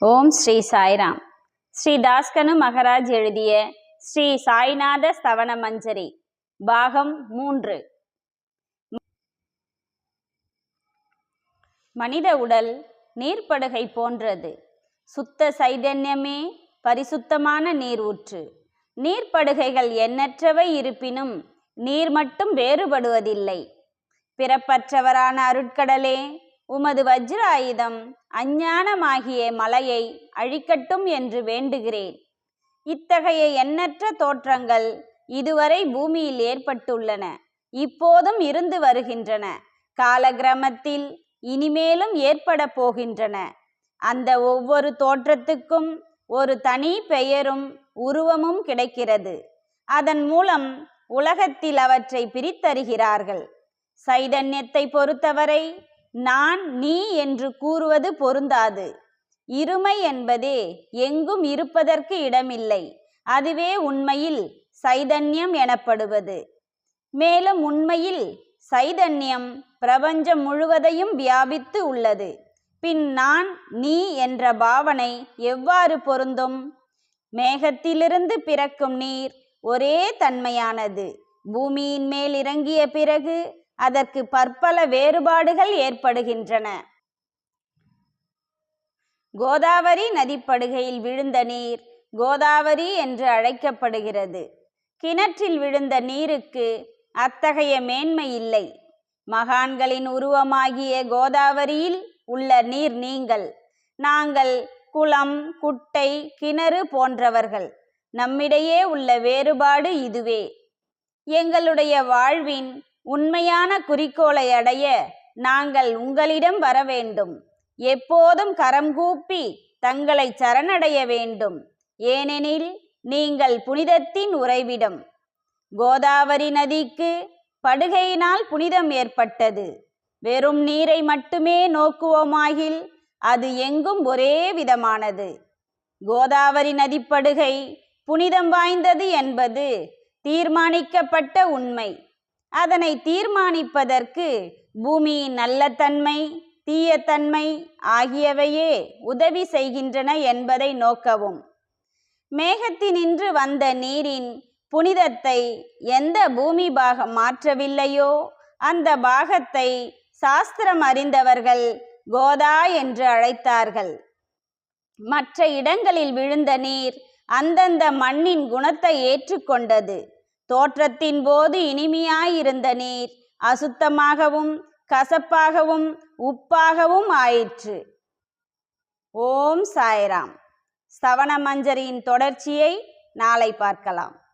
ஓம் ஸ்ரீ சாய்ராம். ஸ்ரீ தாஸ்கனு மகராஜ் எழுதிய ஸ்ரீ சாய்நாத ஸ்தவன மஞ்சரி பாகம் மூன்று. மனித உடல் நீர்ப்படுகை போன்றது. சுத்த சைதன்யமே பரிசுத்தமான நீர் ஊற்று நீர்ப்படுகைகள் எண்ணற்றவை இருப்பினும் நீர் மட்டும் வேறுபடுவதில்லை. பிறப்பற்றவரான அருட்கடலே உமது வஜ்ர ஆயுதம் அஞ்ஞானமாகிய மலையை அழிக்கட்டும் என்று வேண்டுகிறேன். இத்தகைய எண்ணற்ற தோற்றங்கள் இதுவரை பூமியில் ஏற்பட்டுள்ளன. இப்போதும் இருந்து வருகின்றன. காலகிரமத்தில் இனிமேலும் ஏற்பட போகின்றன. அந்த ஒவ்வொரு தோற்றத்துக்கும் ஒரு தனி பெயரும் உருவமும் கிடைக்கிறது. அதன் மூலம் உலகத்தில் அவற்றை பிரித்தருகிறார்கள் சைதன்யத்தை பொறுத்தவரை நான் நீ என்று கூறுவது பொருந்தாது. இருமை என்பதே எங்கும் இருப்பதற்கு இடமில்லை. அதுவே உண்மையில் சைதன்யம் எனப்படுவது. மேலும் உண்மையில் சைதன்யம் பிரபஞ்சம் முழுவதையும் வியாபித்து உள்ளது. பின் நான் நீ என்ற பாவனை எவ்வாறு பொருந்தும்? மேகத்திலிருந்து பிறக்கும் நீர் ஒரே தன்மையானது. பூமியின் மேல் இறங்கிய பிறகு அதற்கு பற்பல வேறுபாடுகள் ஏற்படுகின்றன. கோதாவரி நதிப்படுகையில் விழுந்த நீர் கோதாவரி என்று அழைக்கப்படுகிறது. கிணற்றில் விழுந்த நீருக்கு அத்தகைய மேன்மை இல்லை. மகான்களின் உருவமாகிய கோதாவரியில் உள்ள நீர் நீங்கள். நாங்கள் குளம் குட்டை கிணறு போன்றவர்கள். நம்மிடையே உள்ள வேறுபாடு இதுவே. எங்களுடைய வாழ்வின் உண்மையான குறிக்கோளை அடைய நாங்கள் உங்களிடம் வர வேண்டும் எப்போதும் கரம் கூப்பி தங்களை சரணடைய வேண்டும். ஏனெனில் நீங்கள் புனிதத்தின் உறைவிடம். கோதாவரி நதிக்கு படுகையினால் புனிதம் ஏற்பட்டது. வெறும் நீரை மட்டுமே நோக்குவோமாகில் அது எங்கும் ஒரே விதமானது. கோதாவரி நதிப்படுகை புனிதம் வாய்ந்தது என்பது தீர்மானிக்கப்பட்ட உண்மை. அதனை தீர்மானிப்பதற்கு பூமியின் நல்ல தன்மை தீயத்தன்மை ஆகியவையே உதவி செய்கின்றன என்பதை நோக்கவும். மேகத்தினின்று வந்த நீரின் புனிதத்தை எந்த பூமி பாகம் மாற்றவில்லையோ அந்த பாகத்தை சாஸ்திரம் அறிந்தவர்கள் கோதா என்று அழைத்தார்கள். மற்ற இடங்களில் விழுந்த நீர் அந்தந்த மண்ணின் குணத்தை ஏற்றுக்கொண்டது. தோற்றத்தின் போது இனிமையாயிருந்த நீர் அசுத்தமாகவும் கசப்பாகவும் உப்பாகவும் ஆயிற்று. ஓம் சாய்ராம். சவண மஞ்சரியின் தொடர்ச்சியை நாளை பார்க்கலாம்.